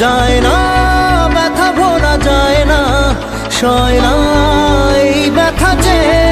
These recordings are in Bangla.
যায় না ব্যথা ভোলা যায় না সয় না এই ব্যথা চেয়ে।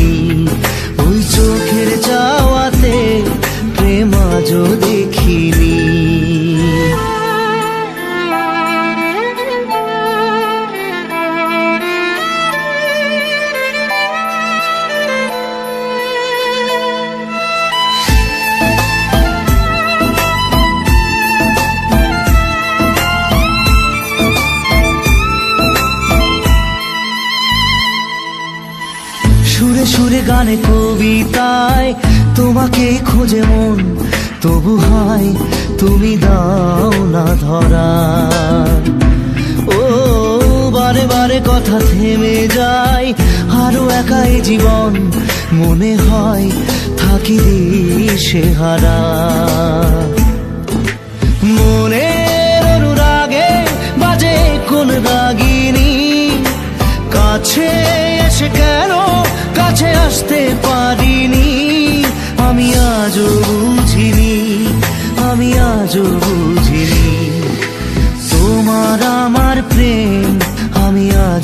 দেখিনি। সুরে সুরে গানে কবিতায় তোমাকে খোঁজে মন তবু হয়, তুমি দাও না ধরা। ও, বারে বারে কথা থেমে যায়, আরও একাই জীবন মনে হয়, থাকি সে হারা। মনের অনুরাগে বাজে কোন রাগিনী, কাছে এসে কেন কাছে আসতে পারিনি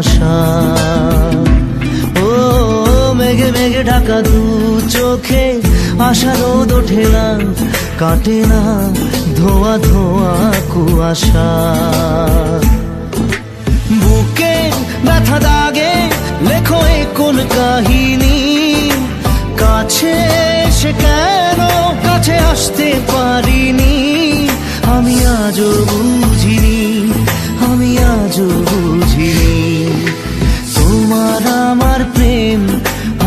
ভালোবাসা। ও মেঘে মেঘে ঢাকা দু চোখে, আশা রোদ ওঠে না, কাটে না, ধোয়া ধোয়া কুয়াশা। বুকে ব্যথা দাগে, লেখো কোন কাহিনী। কাছে এসে কেন কাছে আসতে পারিনি? আমি আজও বুঝিনি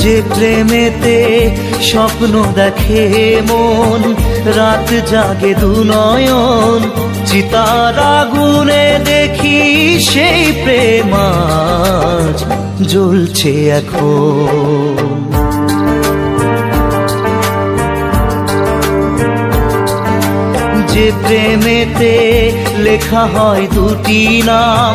যে প্রেমেতে স্বপ্ন দেখে মন, রাত জাগে দু নয়ন। চিতার আগুনে দেখি সেই প্রেম আজ জ্বলছে এখন। যে প্রেমেতে লেখা হয় দুটি নাম